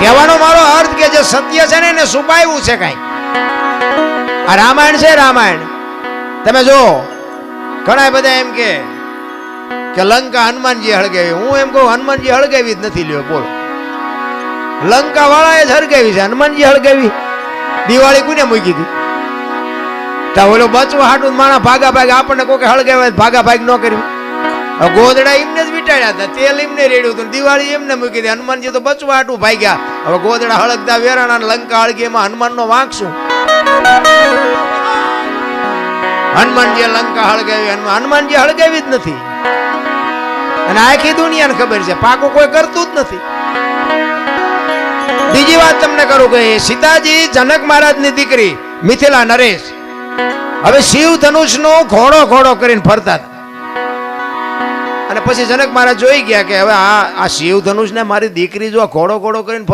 કહેવાનો મારો અર્થ કે જે સત્ય છે ને એને છુપાયું છે કઈ. આ રામાયણ છે રામાયણ. તમે જો ઘણા બધા એમ કે કે લંકા હનુમાનજી હળગાવી. હું એમ કહું, હનુમાનજી હળગાવી જ નથી લ્યો, બોલો. લંકા વાળાએ જ હળગાવી છે. હનુમાનજી હળગાવી. દિવાળી કોને મૂકી હતી? તા ઓલો બચવા હાટું માણા ભાગા ભાગ આપણને કોઈ હળગાવે ભાગા ભાગ ન કર્યું. ગોદડા એમને જ વીટાડ્યા હતા. તેલ એમને રેડ્યું હતું દિવાળી એમને મૂકી દે હનુમાનજી તો બચવા આટું ભાગ્યા. હવે ગોદડા હળગતા વેરાણા લંકા હળગી એમાં હનુમાનનો વાંક શું? હનુમાનજી લંકા હળગાવી હનુમાનજી હળગાવી જ નથી. અને આખી દુનિયાને ખબર છે, પાકું કોઈ કરતું જ નથી. બીજી વાત તમને કરું કે સીતાજી જનક મહારાજની દીકરી મિથિલા નરેશ. હવે શિવ ધનુષનો ઘોડો ઘોડો કરીને ફરતા હતા. અને પછી જનક મહારાજ જોઈ ગયા કે હવે આ આ શિવ ધનુષને મારી દીકરી જો આ ઘોડો ઘોડો કરીને